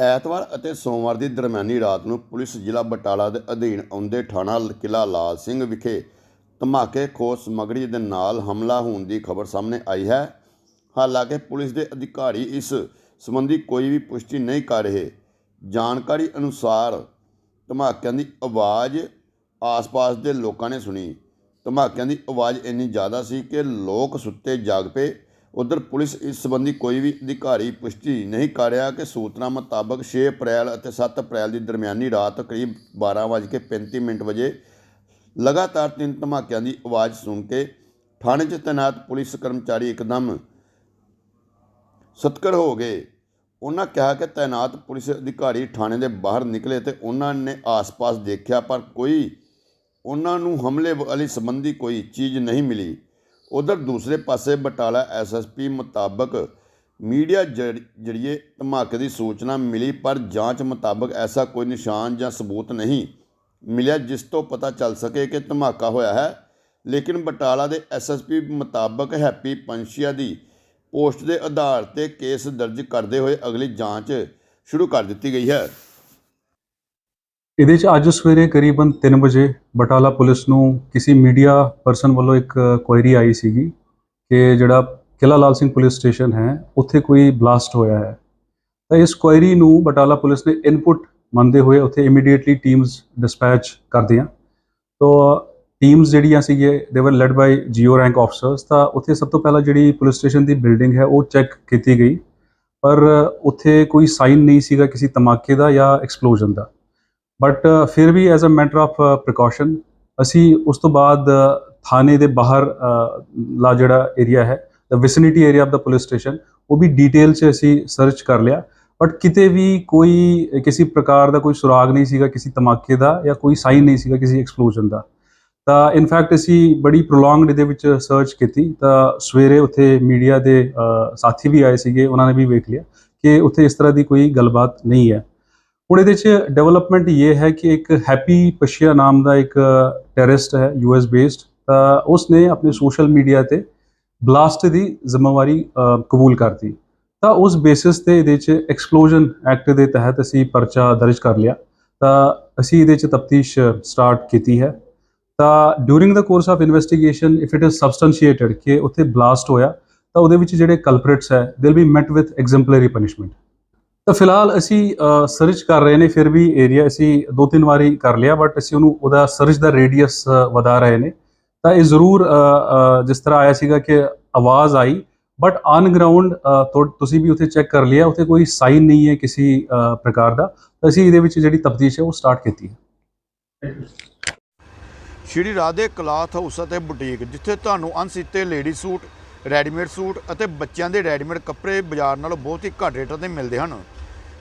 ਐਤਵਾਰ ਅਤੇ ਸੋਮਵਾਰ ਦੀ ਦਰਮਿਆਨੀ ਰਾਤ ਨੂੰ ਪੁਲਿਸ ਜ਼ਿਲ੍ਹਾ ਬਟਾਲਾ ਦੇ ਅਧੀਨ ਆਉਂਦੇ ਥਾਣਾ ਕਿਲ੍ਹਾ ਲਾਲ ਸਿੰਘ ਵਿਖੇ ਧਮਾਕੇ ਖੋਹ ਸਮੱਗਰੀ ਦੇ ਨਾਲ ਹਮਲਾ ਹੋਣ ਦੀ ਖਬਰ ਸਾਹਮਣੇ ਆਈ ਹੈ। ਹਾਲਾਂਕਿ ਪੁਲਿਸ ਦੇ ਅਧਿਕਾਰੀ ਇਸ ਸੰਬੰਧੀ ਕੋਈ ਵੀ ਪੁਸ਼ਟੀ ਨਹੀਂ ਕਰ ਰਹੇ। ਜਾਣਕਾਰੀ ਅਨੁਸਾਰ ਧਮਾਕਿਆਂ ਦੀ ਆਵਾਜ਼ ਆਸ-ਪਾਸ ਦੇ ਲੋਕਾਂ ਨੇ ਸੁਣੀ। ਧਮਾਕਿਆਂ ਦੀ ਆਵਾਜ਼ ਇੰਨੀ ਜ਼ਿਆਦਾ ਸੀ ਕਿ ਲੋਕ ਸੁੱਤੇ ਜਾਗ ਪਏ। ਉਧਰ ਪੁਲਿਸ ਇਸ ਸੰਬੰਧੀ ਕੋਈ ਵੀ ਅਧਿਕਾਰੀ ਪੁਸ਼ਟੀ ਨਹੀਂ ਕਰ ਰਿਹਾ ਕਿ ਸੂਤਰਾਂ ਮੁਤਾਬਕ 6 ਅਪ੍ਰੈਲ ਅਤੇ 7 ਅਪ੍ਰੈਲ ਦੀ ਦਰਮਿਆਨੀ ਰਾਤ ਕਰੀਬ 12:35 ਮਿੰਟ ਵਜੇ ਲਗਾਤਾਰ ਤਿੰਨ ਧਮਾਕਿਆਂ ਦੀ ਆਵਾਜ਼ ਸੁਣ ਕੇ ਥਾਣੇ 'ਚ ਤੈਨਾਤ ਪੁਲਿਸ ਕਰਮਚਾਰੀ ਇੱਕਦਮ ਸਤਕਰ ਹੋ ਗਏ। ਉਹਨਾਂ ਕਿਹਾ ਕਿ ਤੈਨਾਤ ਪੁਲਿਸ ਅਧਿਕਾਰੀ ਥਾਣੇ ਦੇ ਬਾਹਰ ਨਿਕਲੇ ਤੇ ਉਹਨਾਂ ਨੇ ਆਸ-ਪਾਸ ਦੇਖਿਆ ਪਰ ਕੋਈ ਉਹਨਾਂ ਨੂੰ ਹਮਲੇ ਵਾਲੀ ਸੰਬੰਧੀ ਕੋਈ ਚੀਜ਼ ਨਹੀਂ ਮਿਲੀ। ਉਧਰ ਦੂਸਰੇ ਪਾਸੇ ਬਟਾਲਾ ਐਸਐਸਪੀ ਮੁਤਾਬਕ ਮੀਡੀਆ ਜਰ- ਜਰੀਏ ਧਮਾਕੇ ਦੀ ਸੂਚਨਾ ਮਿਲੀ, ਪਰ ਜਾਂਚ ਮੁਤਾਬਕ ਐਸਾ ਕੋਈ ਨਿਸ਼ਾਨ ਜਾਂ ਸਬੂਤ ਨਹੀਂ ਮਿਲਿਆ, ਜਿਸ ਤੋਂ ਪਤਾ ਚੱਲ ਸਕੇ ਕਿ ਧਮਾਕਾ ਹੋਇਆ ਹੈ। ਲੇਕਿਨ ਬਟਾਲਾ ਦੇ ਐਸਐਸਪੀ ਮੁਤਾਬਕ ਹੈਪੀ ਪੰਛੀਆ ਦੀ ਪੋਸਟ ਦੇ ਆਧਾਰ ਤੇ ਕੇਸ ਦਰਜ ਕਰਦੇ ਹੋਏ ਅਗਲੀ ਜਾਂਚ ਸ਼ੁਰੂ ਕਰ ਦਿੱਤੀ ਗਈ ਹੈ। ਇਹਦੇ ਚ ਅੱਜ ਸਵੇਰੇ ਕਰੀਬਨ 3 ਵਜੇ ਬਟਾਲਾ ਪੁਲਿਸ ਨੂੰ ਕਿਸੇ ਮੀਡੀਆ ਪਰਸਨ ਵੱਲੋਂ ਇੱਕ ਕੁਐਰੀ ਆਈ ਸੀਗੀ ਕਿ ਜਿਹੜਾ ਕਿਲਾ ਲਾਲ ਸਿੰਘ ਪੁਲਿਸ ਸਟੇਸ਼ਨ ਹੈ, ਉੱਥੇ ਕੋਈ ਬਲਾਸਟ ਹੋਇਆ ਹੈ। ਤਾਂ ਇਸ ਕੁਐਰੀ ਨੂੰ ਬਟਾਲਾ ਪੁਲਿਸ ਨੇ ਇਨਪੁਟ ਮੰਨਦੇ ਹੋਏ ਉੱਥੇ ਇਮੀਡੀਏਟਲੀ ਟੀਮਸ ਡਿਸਪੈਚ ਕਰਦੀਆਂ ਤੋ ਟੀਮਸ ਜਿਹੜੀਆਂ ਸੀਗੇ they were led by GO rank officers ਤਾਂ ਉੱਥੇ ਸਭ ਤੋਂ ਪਹਿਲਾਂ ਜਿਹੜੀ ਪੁਲਿਸ ਸਟੇਸ਼ਨ ਦੀ ਬਿਲਡਿੰਗ ਹੈ, ਉਹ ਚੈੱਕ ਕੀਤੀ ਗਈ। ਪਰ ਉੱਥੇ ਕੋਈ ਸਾਈਨ ਨਹੀਂ ਸੀਗਾ ਕਿਸੇ ਧਮਾਕੇ ਦਾ ਜਾਂ ਐਕਸਪਲੋਜਨ ਦਾ। ਬਟ ਫਿਰ ਵੀ as a matter of precaution ਅਸੀਂ ਉਸ ਤੋਂ ਬਾਅਦ ਥਾਣੇ ਦੇ ਬਾਹਰ ਲਾ ਜਿਹੜਾ ਏਰੀਆ ਹੈ the vicinity area of the police station ਉਹ ਵੀ ਡਿਟੇਲ 'ਚ ਅਸੀਂ ਸਰਚ ਕਰ ਲਿਆ ਬਟ ਕਿਤੇ ਵੀ ਕੋਈ ਕਿਸੇ ਪ੍ਰਕਾਰ ਦਾ ਕੋਈ ਸੁਰਾਗ ਨਹੀਂ ਸੀਗਾ ਕਿਸੇ ਧਮਾਕੇ ਦਾ ਜਾਂ ਕੋਈ ਸਾਈਨ ਨਹੀਂ ਸੀਗਾ ਕਿਸੇ ਐਕਸਪਲੋਜਨ ਦਾ ਤਾਂ ਇਨਫੈਕਟ ਅਸੀਂ ਬੜੀ ਪ੍ਰੋਲੋਂਗਡ ਇਹਦੇ ਵਿੱਚ ਸਰਚ ਕੀਤੀ ਤਾਂ ਸਵੇਰੇ ਉੱਥੇ ਮੀਡੀਆ ਦੇ ਸਾਥੀ ਵੀ ਆਏ ਸੀਗੇ ਉਹਨਾਂ ਨੇ ਵੀ ਵੇਖ ਲਿਆ ਕਿ ਉੱਥੇ ਇਸ ਤਰ੍ਹਾਂ ਦੀ ਕੋਈ ਗੱਲਬਾਤ ਨਹੀਂ ਹੈ ਹੁਣ ਇਹਦੇ 'ਚ ਡਿਵੈਲਪਮੈਂਟ ਇਹ ਹੈ ਕਿ ਇੱਕ ਹੈਪੀ ਪਸ਼ੀਆ ਨਾਮ ਦਾ ਇੱਕ ਟੈਰਰਿਸਟ ਹੈ ਯੂਐਸ ਬੇਸਡ ਤਾਂ ਉਸਨੇ ਆਪਣੇ ਸੋਸ਼ਲ ਮੀਡੀਆ ਤੇ ਬਲਾਸਟ ਦੀ ਜ਼ਿੰਮੇਵਾਰੀ ਕਬੂਲ ਕਰਤੀ ਤਾਂ ਉਸ ਬੇਸਿਸ ਤੇ ਇਹਦੇ 'ਚ ਐਕਸਪਲੋਜਨ ਐਕਟ ਦੇ ਤਹਿਤ ਅਸੀਂ ਪਰਚਾ ਦਰਜ ਕਰ ਲਿਆ। ਤਾਂ ਅਸੀਂ ਇਹਦੇ 'ਚ ਤਫਤੀਸ਼ ਸਟਾਰਟ ਕੀਤੀ ਹੈ। ਤਾਂ during the course of investigation if it is substantiated ਕਿ ਉੱਥੇ ਬਲਾਸਟ ਹੋਇਆ, ਤਾਂ ਉਹਦੇ ਵਿੱਚ ਜਿਹੜੇ ਕਲਪ੍ਰਿਟਸ ਹੈ they will be met with exemplary punishment ਤਾਂ ਫਿਲਹਾਲ ਅਸੀਂ ਸਰਚ ਕਰ ਰਹੇ ਨੇ, ਫਿਰ ਵੀ ਏਰੀਆ ਅਸੀਂ ਦੋ ਤਿੰਨ ਵਾਰੀ ਕਰ ਲਿਆ ਬਟ ਅਸੀਂ ਉਹਨੂੰ, ਉਹਦਾ ਸਰਚ ਦਾ ਰੇਡੀਅਸ ਵਧਾ ਰਹੇ ਨੇ। ਤਾਂ ਇਹ ਜ਼ਰੂਰ ਜਿਸ ਤਰ੍ਹਾਂ ਆਇਆ ਸੀਗਾ ਕਿ ਆਵਾਜ਼ ਆਈ ਬਟ ਔਨ ਗਰਾਊਂਡ ਤੁਸੀਂ ਵੀ ਉੱਥੇ ਚੈੱਕ ਕਰ ਲਿਆ, ਉੱਥੇ ਕੋਈ ਸਾਈਨ ਨਹੀਂ ਹੈ ਕਿਸੇ ਪ੍ਰਕਾਰ ਦਾ। ਅਸੀਂ ਇਹਦੇ ਵਿੱਚ ਜਿਹੜੀ ਤਫਤੀਸ਼ ਹੈ, ਉਹ ਸਟਾਰਟ ਕੀਤੀ ਹੈ। ਸ਼੍ਰੀ ਰਾਧੇ ਕਲਾਥ ਹਾਊਸ ਅਤੇ ਬੁਟੀਕ, ਜਿੱਥੇ ਤੁਹਾਨੂੰ ਅਣਸੀਤੇ ਲੇਡੀ ਸੂਟ ਰੈਡੀਮੇਡ ਸੂਟ ਅਤੇ ਬੱਚਿਆਂ ਦੇ ਰੈਡੀਮੇਡ ਕੱਪੜੇ ਬਾਜ਼ਾਰ ਨਾਲੋਂ ਬਹੁਤ ਹੀ ਘੱਟ ਰੇਟਾਂ ਤੇ ਮਿਲਦੇ ਹਨ।